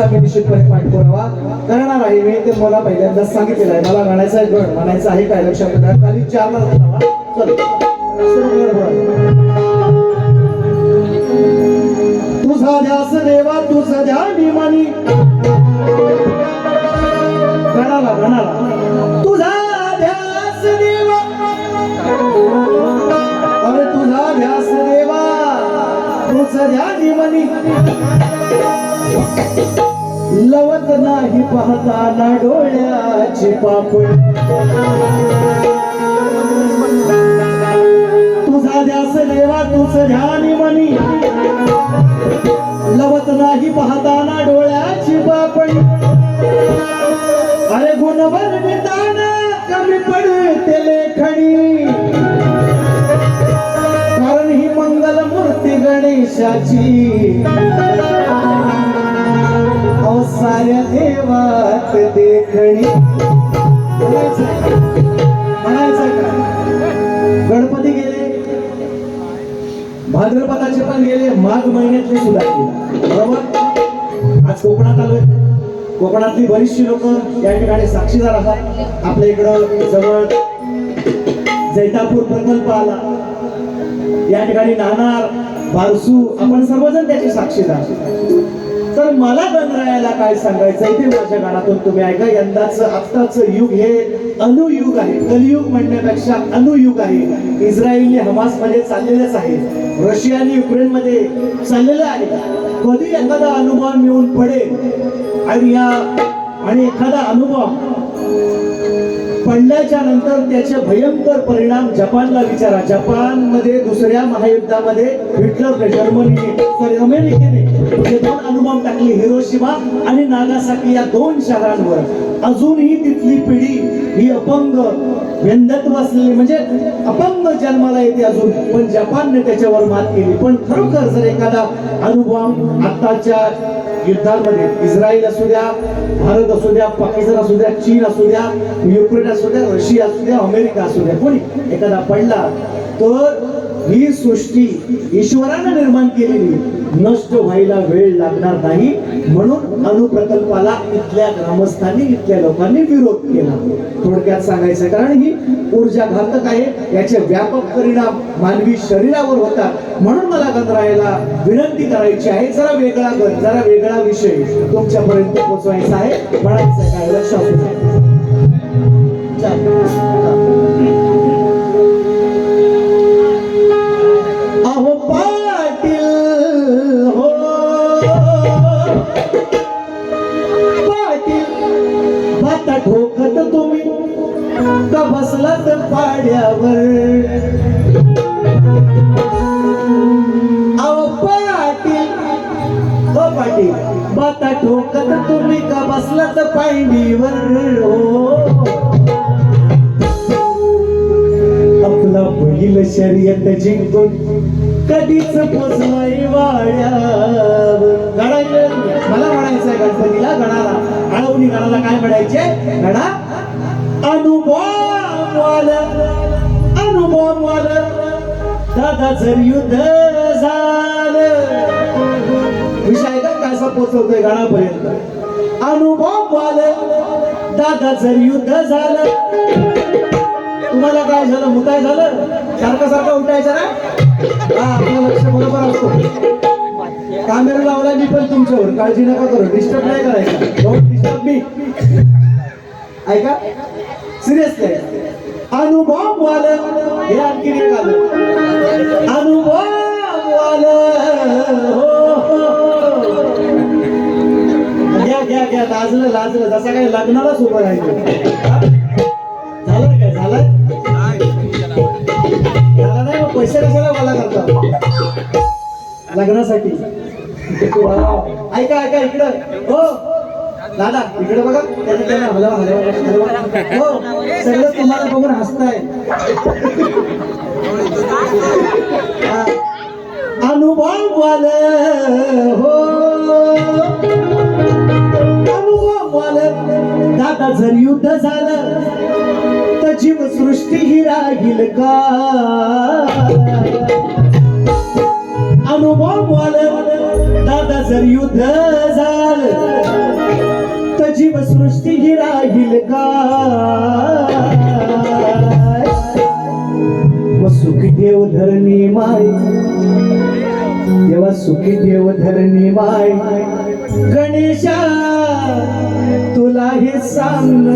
असा मी निश्चितपणे पाठपुरावा करणार आहे. मी ते मला पहिल्यांदा सांगितलेलं आहे. मला म्हणायचं आहे गड म्हणायचं आहे काय लक्षात ठेवा खाली चार चल. तुझा ध्यास देवा तुझा ध्या निमानी म्हणाला म्हणाला तुझा ध्यास देवा. अरे तुझा ध्यास देवा तुझा ध्या मनी. लवत नाही पाहताना डोळ्याची पापड तुझा द्यास देवा तुझ ध्यानी मनी लवत नाही पाहताना डोळ्याची पापड अरे गुणवर मिताना कमी पडते लेखणी. कारण ही मंगल मूर्ती गणेशाची. साऱ्या देवात देखणी. म्हणायचं का? गणपती गेले. भाद्रपदाचे पण गेले. माघ महिन्यातले सुद्धा गेले. बरोबर? आज कोकणात आलोय. कोकणातली बरीचशी लोक या ठिकाणी साक्षीदार आहात. आपल्या इकडं जवळ जैतापूर प्रकल्प आला. या ठिकाणी नाणार बारसू आपण सर्वजण त्याचे साक्षीदार तर मला गणरायाला काय सांगायचंय ते माझ्या गाण्यातून तुम्ही ऐका. यंदाच आत्ताच युग हे अनुयुग आहे. कलियुग म्हणण्यापेक्षा अनुयुग आहे. इस्रायलने हमासमध्ये चाललेलंच आहे. रशियाने युक्रेन मध्ये चाललेलं आहे. कधी एखादा अनुभव मिळून पडेल? आणि या आणि एखादा अनुभव पडल्याच्या नंतर त्याचे भयंकर परिणाम जपानला विचारा. जपानमध्ये दुसऱ्या महायुद्धामध्ये हिटलर जर्मनीने अमेरिकेने हे दोन अनुभव टाकले हिरोशिमा आणि नागासाकी या दोन शहरांवर. अजूनही तिथली पिढी ही अपंग व्यंधत्व असलेली म्हणजे अपंग जन्माला येते अजून पण जपानने त्याच्यावर मात केली. पण खरोखर जर एखादा अनुभव आत्ताच्या युद्धांमध्ये इस्रायल असू द्या भारत असू द्या पाकिस्तान असू द्या चीन असू द्या युक्रेन असू द्या रशिया असू द्या अमेरिका असू द्या कोणी एखादा पडला तर ही सृष्टी ईश्वरानं निर्माण केलेली. नष्ट व्हायला वेळ लागणार नाही. म्हणून अणुप्रकल्पाला इथल्या ग्रामस्थांनी इथल्या लोकांनी विरोध केला. थोडक्यात सांगायचं कारण ही ऊर्जा घातक आहे. याचे व्यापक परिणाम मानवी शरीरावर होतात. म्हणून मला गणरायाला विनंती करायची आहे. जरा वेगळा गण जरा वेगळा विषय तुमच्यापर्यंत पोहोचवायचा आहे. म्हणायचं काय लक्षात आता ठोकत तुम्ही. का बसला तर पाड्यावर? अहो पाटील हो ठोकत तुम्ही का बसलात पायंडीवर? हो. आपला पहिलं शर्यत जिंकून कधीच पोचलाय वाड्यावर. आळवणी काय म्हणायचे? म्हणा अनुभव अनुभव दादा जर युद्ध झालं. विषय कसा पोचवतोय गणापर्यंत? अनुभव आलं दादा जर युद्ध झालं. तुम्हाला काय झालं? मुताय झालं? सारखं सारखं उठायचं ना? हा आपलं लक्ष बरोबर असतो. कॅमेरा लावला मी पण तुमच्यावर. काळजी नका करू. डिस्टर्ब नाही करायचं. ऐका. सिरियसली अनुभव वाल हे आणखी एक आलं. अनुभव वाल. हो, हो, हो. घ्या घ्या घ्या. लाजलं लाजलं. जसं काय लग्नालाच उभं राहिलं. झालं काय? झालं? झालं नाही मग पैसे कशाला मला करता लग्नासाठी. ऐका ऐका इकडं. हो. दादा इकडे बघा. त्याने हलवा हलवा हो सगळं तुम्हाला बघून हसताय. अनुभव वालं हो. अनुभव वालं. दादा जर युद्ध झालं तर जीवसृष्टी ही राहील का? अनुभव वालं. दादा जर युद्ध झालं जीवसृष्टी ही राहील का? सुखी देव धरणी माय तेव्हा सुखी देव धरणी माय. गणेशा तुला हे सांग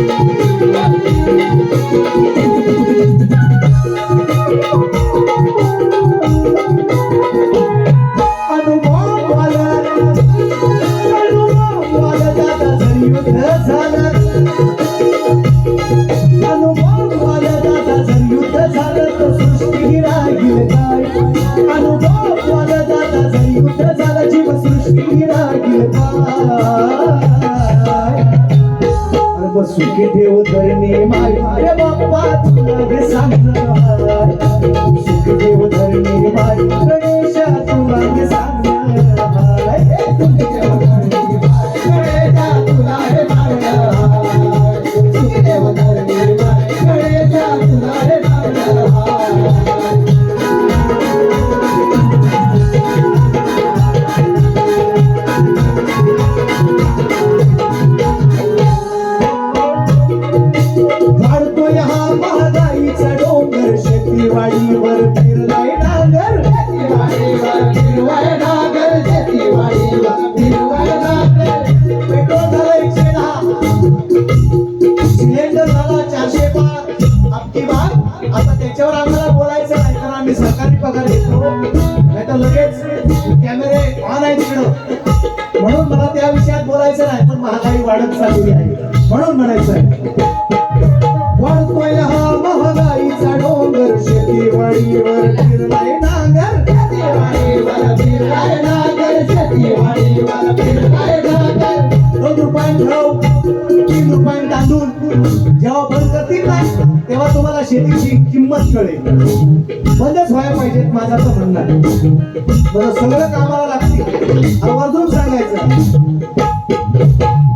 हाय अनुभव सुखी देव धरणी माय. अरे बाप्पा तुला हे सांगणार. सुखी देव धरणी माय. गणेशा तुला हे सांगणार. याच्यावर आम्हाला बोलायचं नाही कारण आम्ही सरकारी पगार घेतो. नाही तर लगेच कॅमेरे ऑन आहे तिकडं. म्हणून मला त्या विषयात बोलायचं नाही पण महागाई वाढत चाललेली आहे. म्हणून म्हणायचं आहे. शेतीची किंमत कळेल. बंदच व्हायला पाहिजेत माझं तर म्हणणं आहे. बरं सगळं कामाला लागते आवर्जून सांगायचं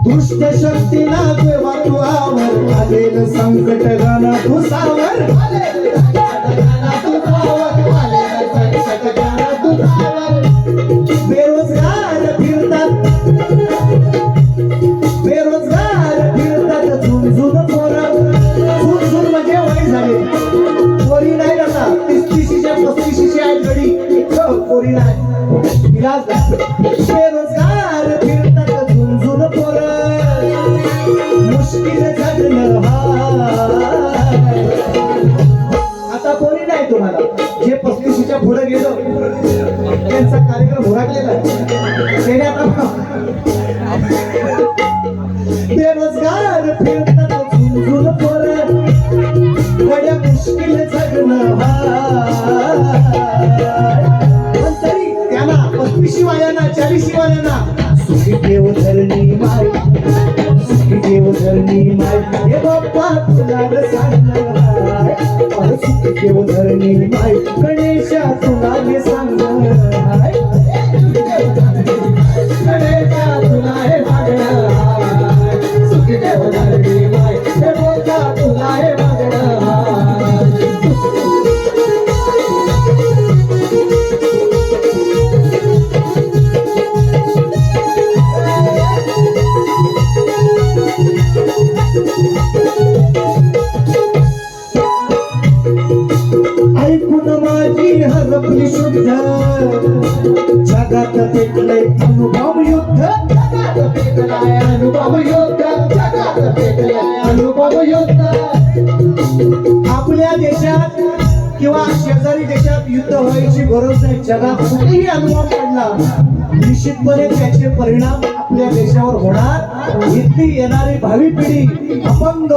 दुष्ट शक्ती ना तेव्हा तू आलेलं संकट गाणं तू सावर आलेलं संकट गाणं तू आलेलं संकट गाणं तू बेरोजगार फिरतात झुंझुन पोरं. बड्या मुश्किल जगणं तरी त्यांना पस्तीशी वाल्यांना चाळीशी वाल्यांना सुखी देव धरणी माय. सुखी देव धरणी माय. हे बाप्पा तुला सांगणार सुखी देव धरणी माय. गणेशा देशात युद्ध व्हायची गरज नाही. जगात कुठेही अनुभव पडला निश्चितपणे त्याचे परिणाम आपल्या देशावर होणार. इथली येणारी भावी पिढी अपंग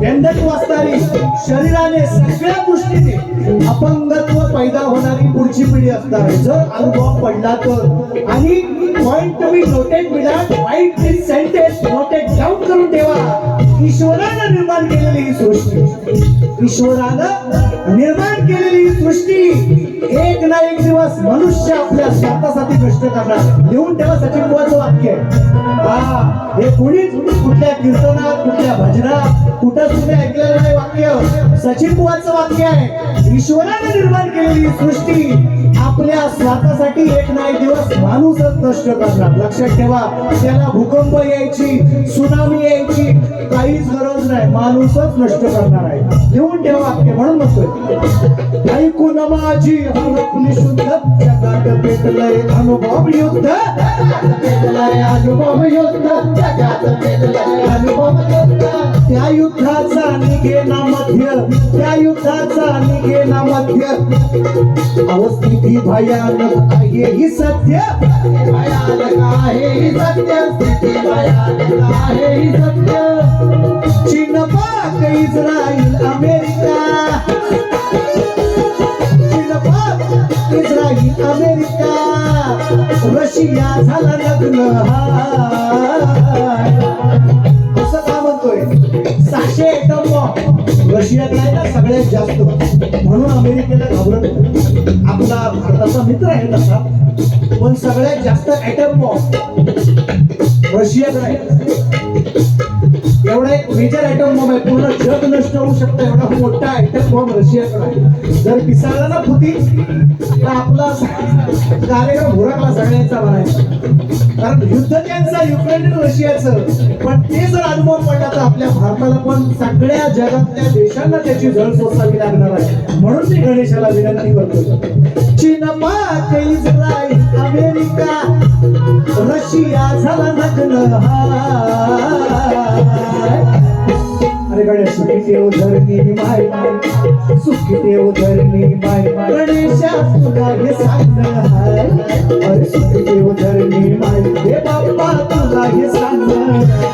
व्यंधत्व असणारी शरीराने सगळ्या दृष्टीने अपंगत्व पैदा होणारी पुढची पिढी असणार जर अनुभव पडला तर. आणि पॉइंट तुम्ही नोटेड मिळाल वाईट सेंटेन्स नोटेड डाऊन करून ठेवा. ईश्वरानं निर्माण केलेली ही सृष्टी. ईश्वरानं निर्माण केलेली सृष्टी एक ना एक दिवस मनुष्य आपल्या स्वार्थासाठी कष्ट करणार. लिहून ठेवा सचिन बुवाचं वाक्य. हा हे कुणीच कुठल्या कीर्तनात कुठल्या भजनात कुठं तुम्ही ऐकलेलं नाही वाक्य. सचिन बुवाचं वाक्य आहे ईश्वराने निर्माण केलेली सृष्टी आपल्या स्वातासाठी एक ना एक दिवस माणूसच नष्ट करणार. लक्षात ठेवा त्याला भूकंप यायची सुनामी यायची काहीच गरज नाही. माणूसच नष्ट करणार आहे. लिहून ठेवा वाक्य म्हणून म्हणतोय. ऐकून माझी शुद्ध जगात पेटलंय अनुभव युद्ध. पेटलंय अनुभव युद्ध. जगात अनुभव युद्ध. त्या युद्धाचा निघेना मध्य. त्या युद्धाचा निघेना मध्य. अवस्थित भयानक आहे ही सत्य. भयानक आहे ही सत्य. स्थिती भयानक आहे ही सत्य. चीन पाक इस्राईल अमेरिका. चीन पाक इस्राईल अमेरिका. रशिया झाला लग्न. हाय. असं का म्हणतोय सहाशे एटम रशियाकडे रशियात आहे ना सगळ्यात जास्त म्हणून अमेरिकेला घाबरत आपला भारताचा मित्र आहे तसा. पण सगळ्यात जास्त ऍटम बॉम्ब रशियाकडे आहे. एवढा एक मेजर आयटम बॉम्ब आहे. पूर्ण जग नष्ट होऊ शकतं. एवढा मोठा आयटम बॉम्ब रशियाकडे. आहे जर पिसाळला ना फुटी तर आपला कार्यक्रम भुरकला सगळ्यांचा म्हणायचा कारण युद्ध त्यांचं युक्रेन आणि रशियाचं पण ते जर अनुभव पडला तर आपल्या भारताला पण सगळ्या जगातल्या देशांना त्याची झळ सोसावी लागणार आहे. म्हणून मी गणेशाला विनंती करतो. चीन पाक इस्रायल अमेरिका रशिया झाला नग्न. हा. अरे गणेश सुखी देव धरणी माय. सुखी देव धरणी माय गणेशा तुला हे सांगणार हाय अरे सुखी देव धरणी माय. हे बाप्पा तुला हे सांगणार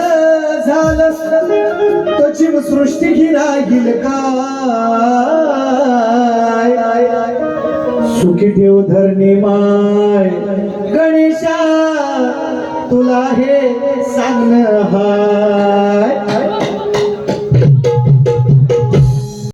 झालं तो जीव सृष्टी राहील काय? सुखी ठेव धरणी माय. गणेशा तुला हे सांगणं हाय.